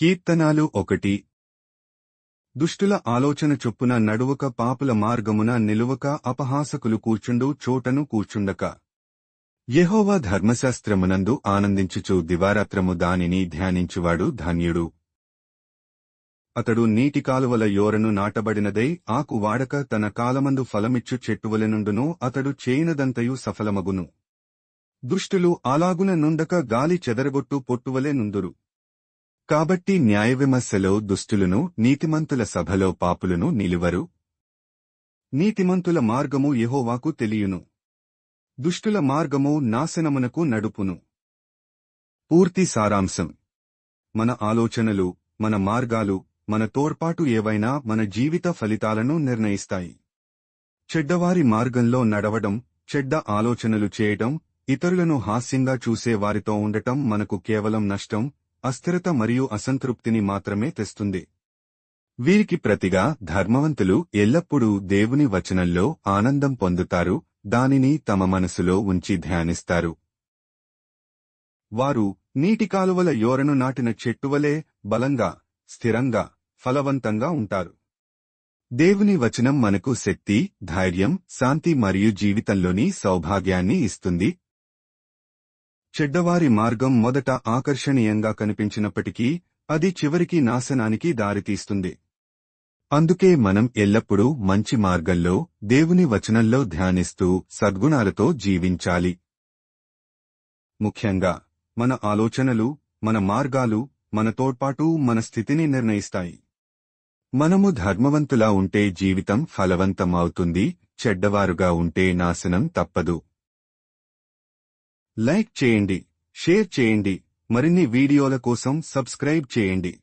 కీర్తనాలు ఒకటి. దుష్టుల ఆలోచన చొప్పున నడువక పాపుల మార్గమున నిలువక అపహాసకులు కూర్చుండు చోటను కూర్చుండక. యెహోవా ధర్మశాస్త్రమునందు ఆనందించుచు దివారాత్రము దానిని ధ్యానించువాడు ధాన్యుడు. అతడు నీటి కాలువల యోరను నాటబడినదై ఆకు వాడక తన కాలమందు ఫలమిచ్చు చెట్టువలెనుండును అతడు చేయినదంతయు సఫలమగును. దుష్టులు అలాగున నుండక గాలి చెదరగొట్టు పొట్టువలే నుందురు. కాబట్టి న్యాయవిమర్శలో దుష్టులను నీతిమంతుల సభలో పాపులను నిలువరు. నీతిమంతుల మార్గము యహోవాకు తెలియును. దుష్టుల మార్గము నాశనమునకు నడుపును. పూర్తి సారాంశం. మన ఆలోచనలు మన మార్గాలు మన తోడ్పాటు ఏవైనా మన జీవిత ఫలితాలను నిర్ణయిస్తాయి. చెడ్డవారి మార్గంలో నడవడం చెడ్డ ఆలోచనలు చేయడం ఇతరులను హాస్యంగా చూసే వారితో ఉండటం మనకు కేవలం నష్టం అస్థిరత మరియు అసంతృప్తిని మాత్రమే తెస్తుంది. వీరికి ప్రతిగా ధర్మవంతులు ఎల్లప్పుడూ దేవుని వచనంలో ఆనందం పొందుతారు దానిని తమ మనసులో ఉంచి ధ్యానిస్తారు. వారు నీటి కాలువల యోరను నాటిన చెట్టువలే బలంగా స్థిరంగా ఫలవంతంగా ఉంటారు. దేవుని వచనం మనకు శక్తి ధైర్యం శాంతి మరియు జీవితంలోని సౌభాగ్యాన్ని ఇస్తుంది చెడ్డవారి మార్గం మొదట ఆకర్షణీయంగా కనిపించినప్పటికీ అది చివరికి నాశనానికి దారితీస్తుంది. అందుకే మనం ఎల్లప్పుడూ మంచి మార్గంలో దేవుని వచనంలో ధ్యానిస్తూ సద్గుణాలతో జీవించాలి. ముఖ్యంగా మన ఆలోచనలు మన మార్గాలు మన తోడ్పాటు మన స్థితిని నిర్ణయిస్తాయి. మనము ధర్మవంతులా ఉంటే జీవితం ఫలవంతమవుతుంది చెడ్డవారుగా ఉంటే నాశనం తప్పదు. లైక్ చేయండి షేర్ చేయండి. మరిన్ని వీడియోల కోసం సబ్స్క్రైబ్ చేయండి.